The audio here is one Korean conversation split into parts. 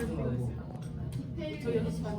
저희 6시 반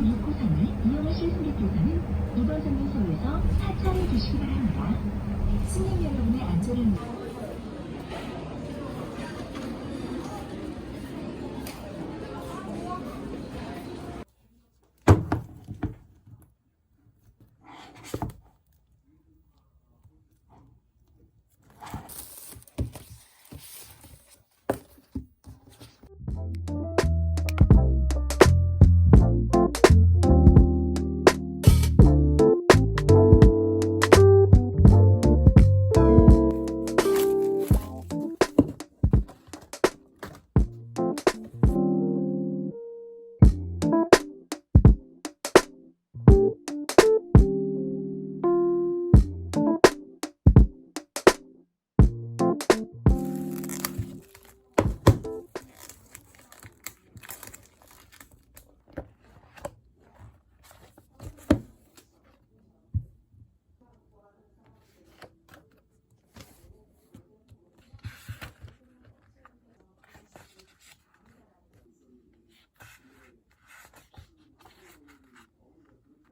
6호선을 이용하실 승객께서는 이번 정류소에서 사찰해 주시기 바랍니다. 승객 여러분의 안전을